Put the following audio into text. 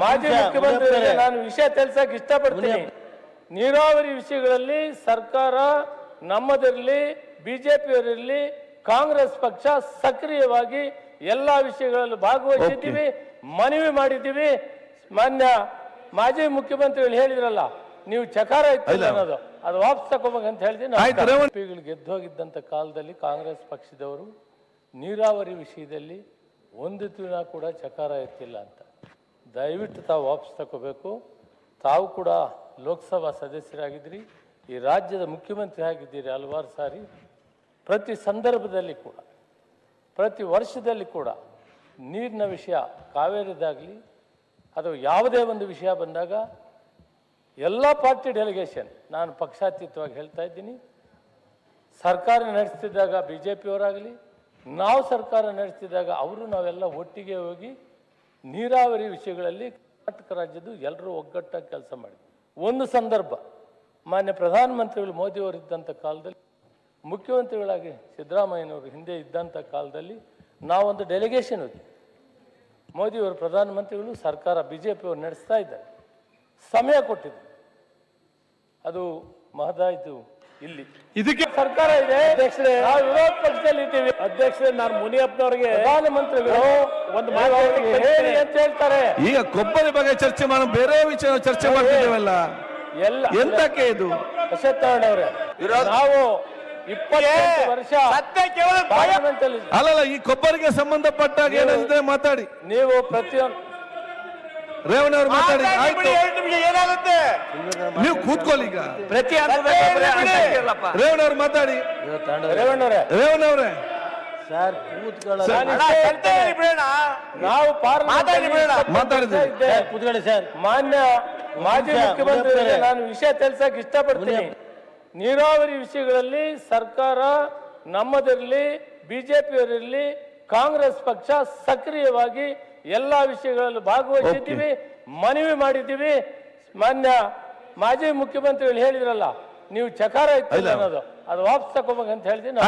ಮಾಜಿ ಮುಖ್ಯಮಂತ್ರಿ ನಾನು ವಿಷಯ ತಿಳಿಸಕ್ ಇಷ್ಟಪಡ್ತೀನಿ. ನೀರಾವರಿ ವಿಷಯಗಳಲ್ಲಿ ಸರ್ಕಾರ ನಮ್ಮದಿರಲಿ ಬಿಜೆಪಿಯವರಿರಲಿ ಕಾಂಗ್ರೆಸ್ ಪಕ್ಷ ಸಕ್ರಿಯವಾಗಿ ಎಲ್ಲಾ ವಿಷಯಗಳಲ್ಲೂ ಭಾಗವಹಿಸಿದ್ದೀವಿ ಮನವಿ ಮಾಡಿದ್ದೀವಿ. ಮಾನ್ಯ ಮಾಜಿ ಮುಖ್ಯಮಂತ್ರಿಗಳು ಹೇಳಿದ್ರಲ್ಲ ನೀವು ಚಕಾರ ಇತ್ತು ಅನ್ನೋದು. ಅದು ವಾಪಸ್ ಅಂತ ಹೇಳ್ತೀನಿ. ಗೆದ್ದೋಗಿದ್ದಂಥ ಕಾಲದಲ್ಲಿ ಕಾಂಗ್ರೆಸ್ ಪಕ್ಷದವರು ನೀರಾವರಿ ವಿಷಯದಲ್ಲಿ ಒಂದು ದಿನ ಕೂಡ ಚಕಾರ ಎತ್ತಿಲ್ಲ ಅಂತ. ದಯವಿಟ್ಟು ತಾವು ವಾಪಸ್ ತಗೋಬೇಕು. ತಾವು ಕೂಡ ಲೋಕಸಭಾ ಸದಸ್ಯರಾಗಿದ್ದೀರಿ. ಈ ರಾಜ್ಯದ ಮುಖ್ಯಮಂತ್ರಿ ಆಗಿದ್ದೀರಿ ಹಲವಾರು ಸಾರಿ. ಪ್ರತಿ ಸಂದರ್ಭದಲ್ಲಿ ಕೂಡ, ಪ್ರತಿ ವರ್ಷದಲ್ಲಿ ಕೂಡ ನೀರಿನ ವಿಷಯ ಕಾವೇರಿದಾಗಲಿ ಅಥವಾ ಯಾವುದೇ ಒಂದು ವಿಷಯ ಬಂದಾಗ ಎಲ್ಲ ಪಾರ್ಟಿ ಡೆಲಿಗೇಷನ್ ನಾನು ಪಕ್ಷಾತೀತವಾಗಿ ಹೇಳ್ತಾ ಇದ್ದೀನಿ. ಸರ್ಕಾರ ನಡೆಸ್ತಿದ್ದಾಗ ಬಿ ಜೆ ಪಿಯವರಾಗಲಿ ನಾವು ಸರ್ಕಾರ ನಡೆಸ್ತಿದ್ದಾಗ ಅವರು ನಾವೆಲ್ಲ ಒಟ್ಟಿಗೆ ಹೋಗಿ ನೀರಾವರಿ ವಿಷಯಗಳಲ್ಲಿ ಕರ್ನಾಟಕ ರಾಜ್ಯದ್ದು ಎಲ್ಲರೂ ಒಗ್ಗಟ್ಟಾಗಿ ಕೆಲಸ ಮಾಡಿದ್ವಿ. ಒಂದು ಸಂದರ್ಭ, ಮಾನ್ಯ ಪ್ರಧಾನಮಂತ್ರಿಗಳು ಮೋದಿಯವರು ಇದ್ದಂಥ ಕಾಲದಲ್ಲಿ, ಮುಖ್ಯಮಂತ್ರಿಗಳಾಗಿ ಸಿದ್ದರಾಮಯ್ಯನವರು ಹಿಂದೆ ಇದ್ದಂಥ ಕಾಲದಲ್ಲಿ ನಾವೊಂದು ಡೆಲಿಗೇಷನ್ ಹೋಗಿ ಮೋದಿಯವರು ಪ್ರಧಾನಮಂತ್ರಿಗಳು, ಸರ್ಕಾರ ಬಿ ಜೆ ಪಿಯವರು ನಡೆಸ್ತಾ ಇದ್ದಾರೆ. ಸಮಯ ಕೊಟ್ಟಿದ್ದು ಅದು ಮಹದಾಯಿತು ಇಲ್ಲಿ. ಇದಕ್ಕೆ ಸರ್ಕಾರ ಇದೆ. ಅಧ್ಯಕ್ಷರೇ. ನಾವು ವಿರೋಧ ಪಕ್ಷದಲ್ಲಿ ಇದ್ದೀವಿ. ಅಧ್ಯಕ್ಷರೇ ನಾನು ಮುನಿಯಪ್ಪನವ್ರಿಗೆ ಪ್ರಧಾನಮಂತ್ರಿಗಳು ಒಂದು ಮಾತು ಅವರಿಗೆ ಹೇಳ್ತೀನಿ. ಹೇಳಿ ಅಂತ ಹೇಳ್ತಾರೆ. ಈಗ ಕೊಬ್ಬರಿ ಬಗ್ಗೆ ಚರ್ಚೆ ಮಾಡೋ ಬೇರೆ ವಿಚಾರ ಚರ್ಚೆ ಮಾಡ್ತಿದ್ದೇವಲ್ಲ? ಎಲ್ಲ. ಎಂತಕ್ಕೆ ಇದು? ಅಶೋಕ್ ಅವರೇ ನಾವು ಇಪ್ಪತ್ತೈದು ವರ್ಷ ಅಲ್ಲಲ್ಲ ಈ ಕೊಬ್ಬರಿಗೆ ಸಂಬಂಧಪಟ್ಟಾಗ ಏನಂತ ಮಾತಾಡಿ. ನೀವು ಪ್ರತಿಯೊಂದು ರೇವಣ್ಣ ಅವ್ರು ಮಾತಾಡಿ. ಆಯ್ತು ಏನಾಗುತ್ತೆ? ನೀವು ಕೂತ್ಕೊಳ್ಳಿ ಈಗ. ಪ್ರತಿ ರೇವಣ್ಣ ಅವ್ರು ಮಾತಾಡಿ. ರೇವಣ್ಣವ್ರೆ ರೇವಣ್ಣ ಅವ್ರೆ. ಸರ್ ಕೂತ್ಕೊಳ್ಳಿ. ನಾವು ಮಾತಾಡಿ ಬಿಡೋಣ. ಮಾತಾಡಿದ್ದೀವಿ. ಇದ್ದೆ. ಕೂತ್ಕೊಳ್ಳಿ ಸರ್. ಮಾನ್ಯ ಮಾಜಿ ಮುಖ್ಯಮಂತ್ರಿ ನಾನು ವಿಷಯ ತಿಳಿಸಕ್ ಇಷ್ಟಪಡ್ತೀನಿ. ನೀರಾವರಿ ವಿಷಯಗಳಲ್ಲಿ ಸರ್ಕಾರ ನಮ್ಮದಿರಲಿ ಬಿಜೆಪಿಯವರಿರಲಿ ಕಾಂಗ್ರೆಸ್ ಪಕ್ಷ ಸಕ್ರಿಯವಾಗಿ ಎಲ್ಲಾ ವಿಷಯಗಳಲ್ಲೂ ಭಾಗವಹಿಸಿದ್ದೀವಿ ಮನವಿ ಮಾಡಿದ್ದೀವಿ. ಮಾನ್ಯ ಮಾಜಿ ಮುಖ್ಯಮಂತ್ರಿಗಳು ಹೇಳಿದ್ರಲ್ಲ ನೀವು ಚಕಾರ ಇತ್ತು ಅನ್ನೋದು. ಅದು ವಾಪಸ್ ತಗೋಬೇಕಂತ ಹೇಳ್ತೀನಿ